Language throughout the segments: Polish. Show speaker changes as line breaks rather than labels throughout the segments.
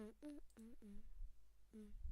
mm, mm, mm,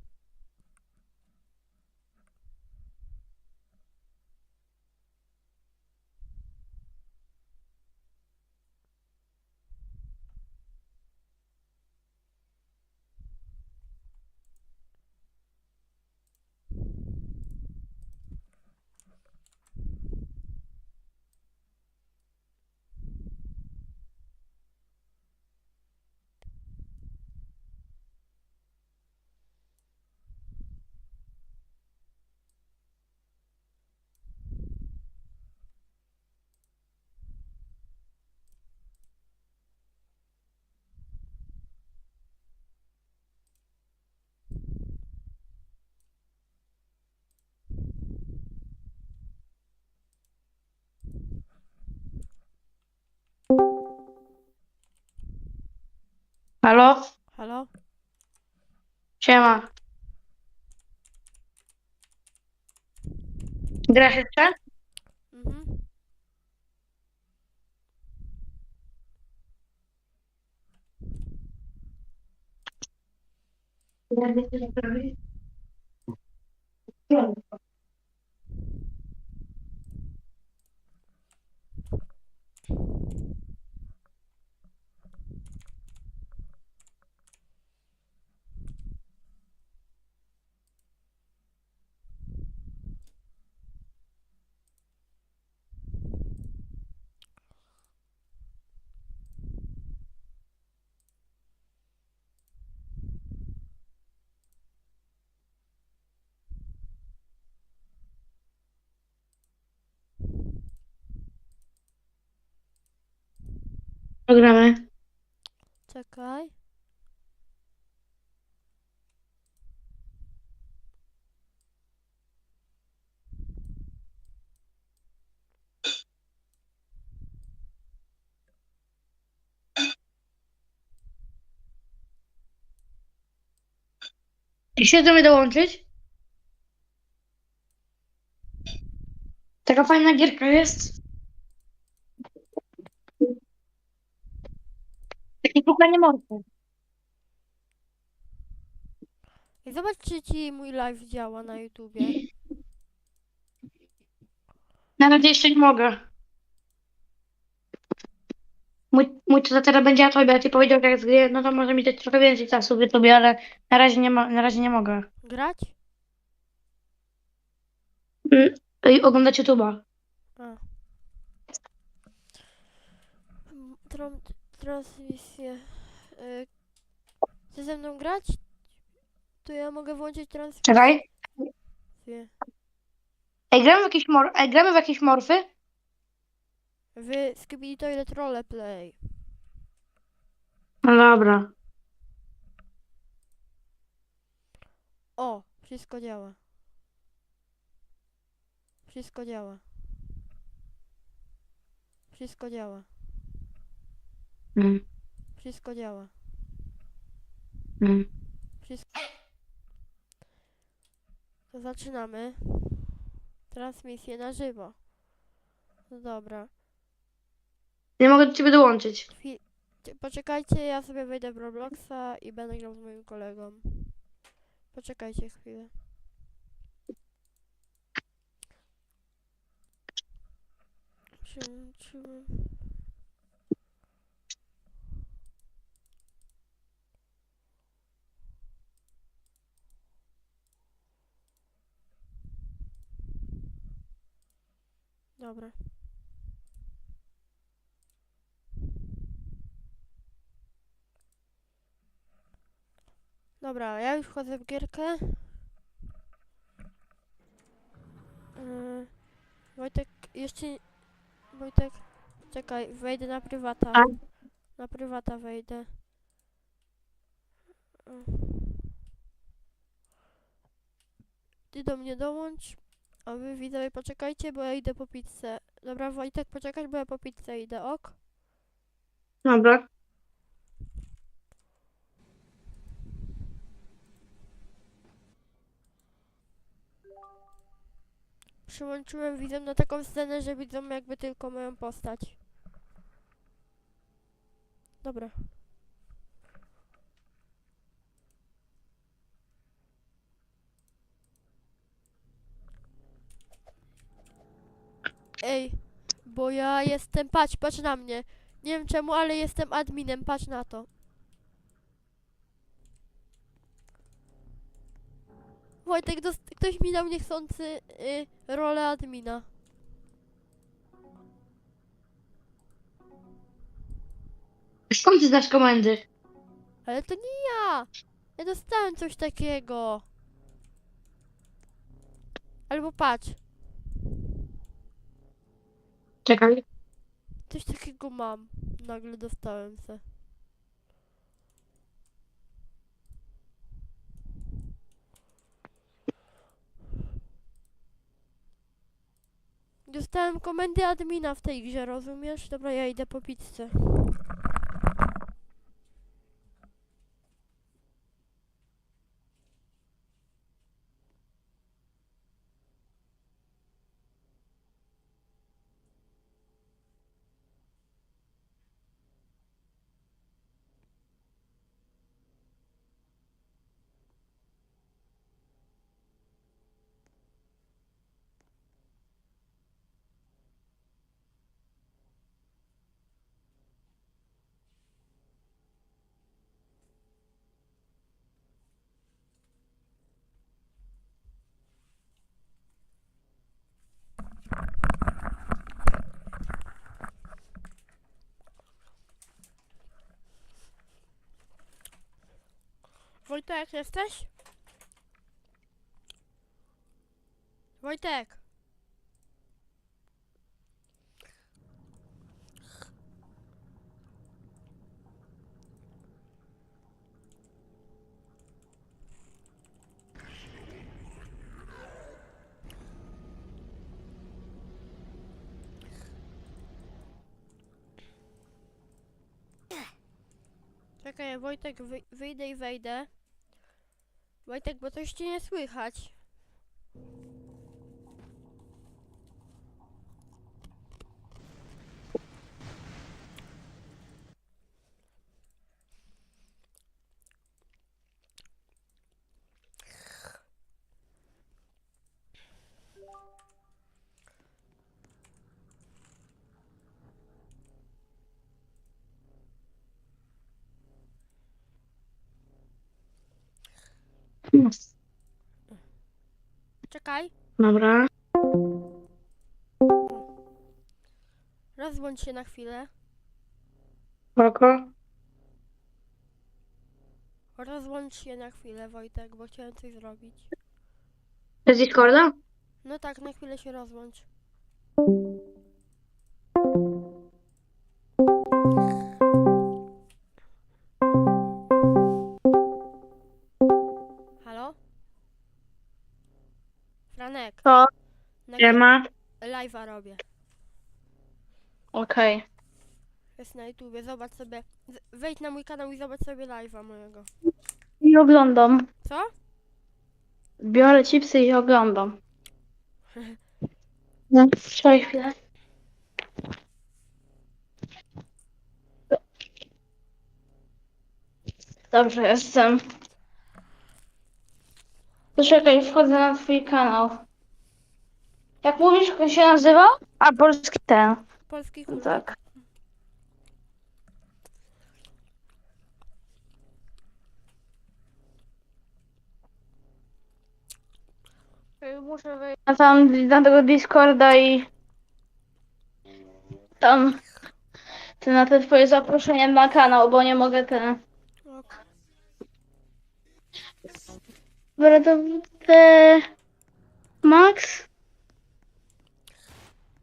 Halo?
Halo?
Siema. Grasz jeszcze?
Mhm.
Programy.
Czekaj.
I się do mnie dołączyć? Taka fajna gierka jest. Takie szukanie morfu.
I zobacz, czy ci mój live działa na YouTubie.
Na razie jeszcze nie mogę. Mój, mój teraz będzie na tobie, a ty powiedział, że jak zgryję, no to może mi dać trochę więcej czasu w YouTube, ale na razie nie, ma, na razie nie mogę.
Grać?
Mm, I oglądać YouTube'a.
A. Tram, transmisję. Y, Chcesz ze mną grać? To ja mogę włączyć transmisję.
Czekaj. Ej, gramy w jakieś, mor- Ej, gramy w jakieś morfy?
Wy Skibidi Toilet Roleplay.
No dobra.
O, wszystko działa. Wszystko działa. Wszystko działa.
Mm,
Wszystko działa.
mm.
Wszystko. To zaczynamy. Transmisję na żywo. No dobra.
Nie mogę do ciebie dołączyć.
Chwi- cie- Poczekajcie, ja sobie wejdę w Robloxa i będę grał z moim kolegą. Poczekajcie chwilę. Przyłączyłem. Dobra. Dobra, ja już wchodzę w gierkę. Yy, Wojtek, jeszcze... Wojtek, czekaj, wejdę na prywata. Na prywata wejdę. Yy. Ty do mnie dołącz, a wy widzowie poczekajcie, bo ja idę po pizzę. Dobra, Wojtek, poczekaj, bo ja po pizzę idę, ok?
Dobra.
Przyłączyłem widzom na taką scenę, że widzą jakby tylko moją postać. Dobra. Ej, bo ja jestem, patrz, patrz na mnie. Nie wiem czemu, ale jestem adminem, patrz na to. Wojtek, ktoś mi dał niechcący y, rolę admina.
Skąd ty znasz komendy?
Ale to nie ja. Ja dostałem coś takiego. Albo patrz,
Czekaj.
coś takiego mam. Nagle dostałem se. Dostałem komendy admina w tej grze, rozumiesz? Dobra, ja idę po pizzę. Wojtek, jesteś? Wojtek! Czekaj, Wojtek, wy, wyjdę i wejdę. Wojtek, bo coś cię nie słychać. Czekaj,
Dobra.
rozłącz się na chwilę.
Spoko.
Rozłącz się na chwilę, Wojtek, bo chciałem coś zrobić.
Bez Discorda?
No tak, na chwilę się rozłącz. Franek,
To.
na
ma.
live'a robię.
Okej.
Jest na YouTubie, zobacz sobie. z- Wejdź na mój kanał i zobacz sobie live'a mojego.
I oglądam.
Co?
Biorę chipsy i oglądam. No, czekaj chwilę. Dobrze, jestem. To czekaj, wchodzę na twój kanał. Jak mówisz, jak on się nazywa? A, polski ten.
Polski kultur.
Tak. Muszę wejść na, tam, na tego Discorda i tam te, na te twoje zaproszenie na kanał, bo nie mogę ten. Dobra, to te... Max?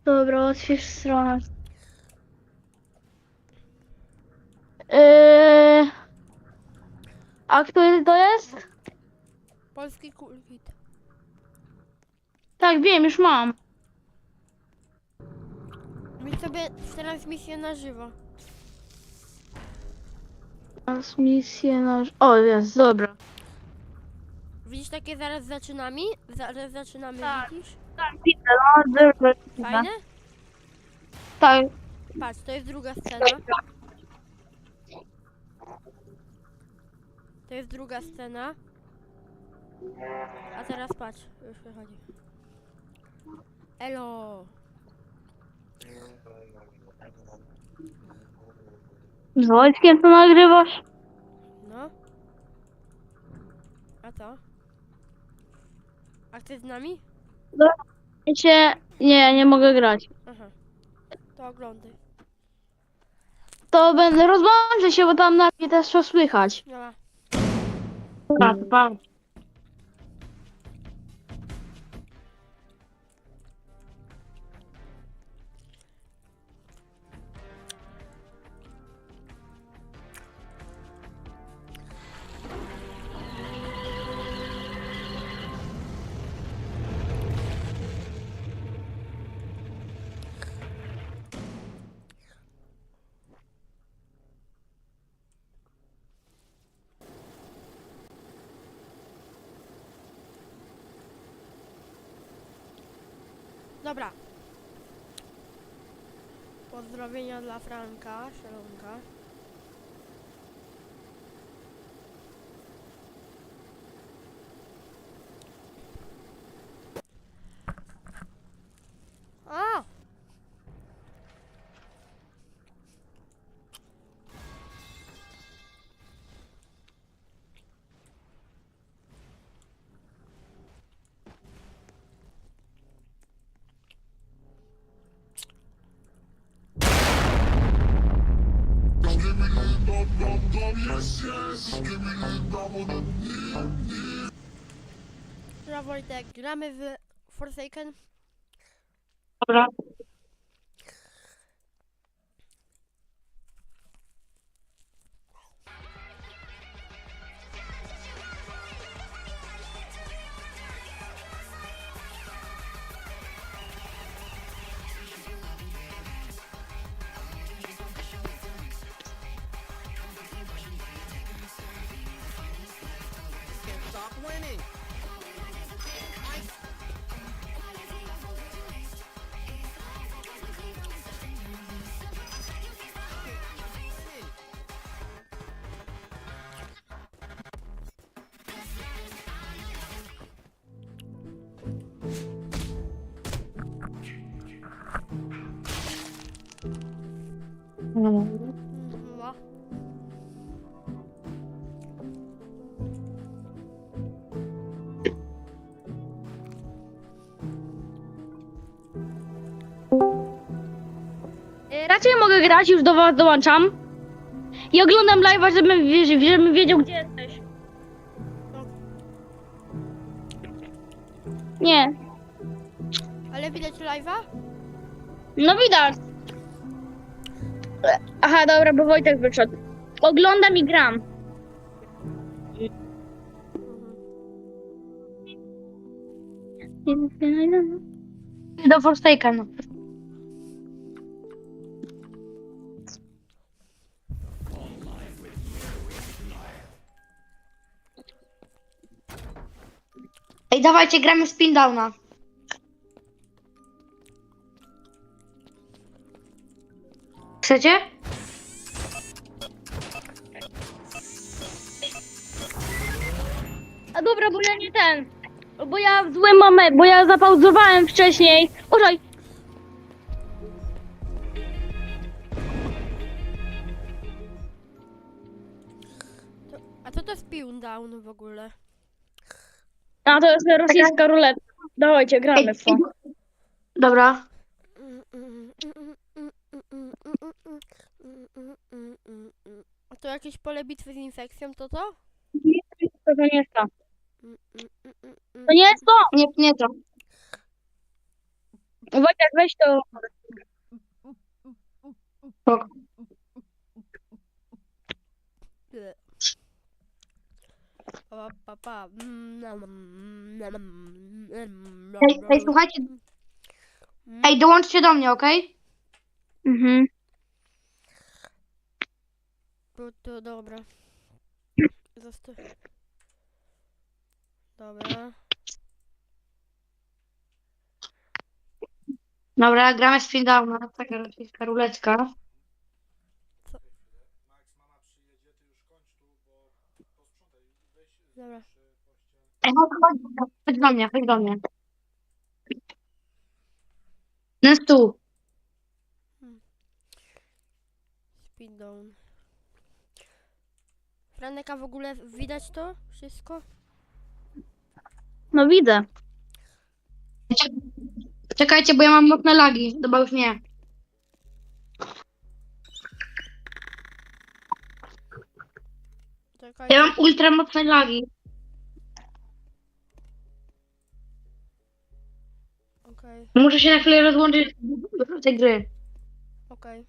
Dobra, otwórz stronę. Yy... A który to jest?
Polski kulkit.
Tak, wiem, już mam.
Mi sobie transmisję na żywo.
Transmisję na... O, jest, dobra.
Widzisz takie zaraz zaczynamy? Zaraz zaczynamy,
Tak.
widzisz?
Tak, widzę, no.
Fajne?
Tak,
Patrz, to jest druga scena. To jest druga scena. A teraz patrz, już wychodzi. Elo.
Z Wojtkiem to nagrywasz?
No. A co? A chcesz z nami?
Wiecie, nie, nie mogę grać.
Aha. To oglądaj.
To będę, rozłączę się, bo tam na mnie też to słychać.
Dobra.
Pa, pa.
Dobra. Pozdrowienia dla Franka, Szelonka. A! Dobra Wojtek, gramy w Forsaken.
Dobra. E, Raczej mogę grać, już do was dołączam. I oglądam live'a, żebym, wie- żebym wiedział, gdzie jesteś. Nie.
Ale widać live'a?
No widać. Aha, dobra, bo Wojtek wyszedł. Oglądam i gram. Do Forsaken. Ej, dawajcie, gramy spin downa. Chcecie? A dobra, bo ja nie ten. Bo ja w złym momencie, bo ja zapauzowałem wcześniej. Użaj.
A co to jest Down w ogóle?
A to jest rosyjska ruleta. Dawajcie, gramy w to.
Dobra.
A to jakieś pole bitwy z infekcją, to to?
To nie jest to. To nie jest to.
Nie, nie to.
Wojtek, weź to.
Pa, pa, pa.
Ej, ej, słuchajcie. Ej, dołączcie do mnie, okej?
Mhm.
To, to dobra. Zosta... Dobra.
Dobra, gramy spin downa. Taka rosyjska ruletka.
Dobra.
Ej, chodź, chodź, chodź do mnie, chodź do mnie. No tu.
Speed down. Franek, a w ogóle widać to wszystko?
No widzę.
Czekajcie, bo ja mam mocne lagi. Dobra, już nie.
Czekaj.
Ja mam ultra mocne lagi.
Okej,
Muszę się na chwilę rozłączyć z tej gry.
okej.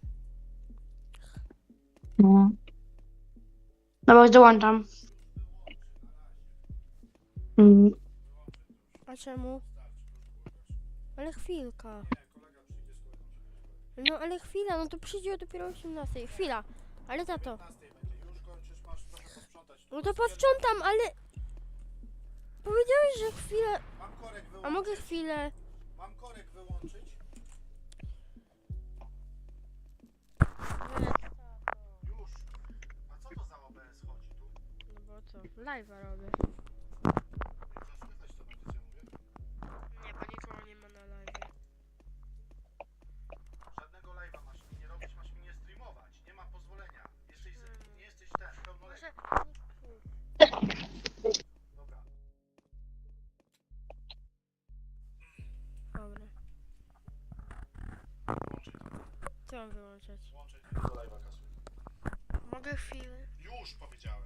No. Dobra, już dołączam. Mm.
A czemu? Ale chwilka. No ale chwila, no to przyjdzie dopiero o 18. Chwila. Ale tato. No to posprzątam, ale... Powiedziałeś, że chwilę...
Mam korek
A mogę chwilę...
Mam korek wyłączyć?
Live'a robię. Nie, bo nikogo nie ma na live.
Żadnego live'a masz mi nie robić, masz mi nie streamować. Nie ma pozwolenia. Jesteś, nie jesteś ten, pełnoletni. Dobra.
Dobra.
Włączaj to.
Co mam wyłączać?
Włączaj to do live'a kasuj.
Mogę chwilę.
Już powiedziałem.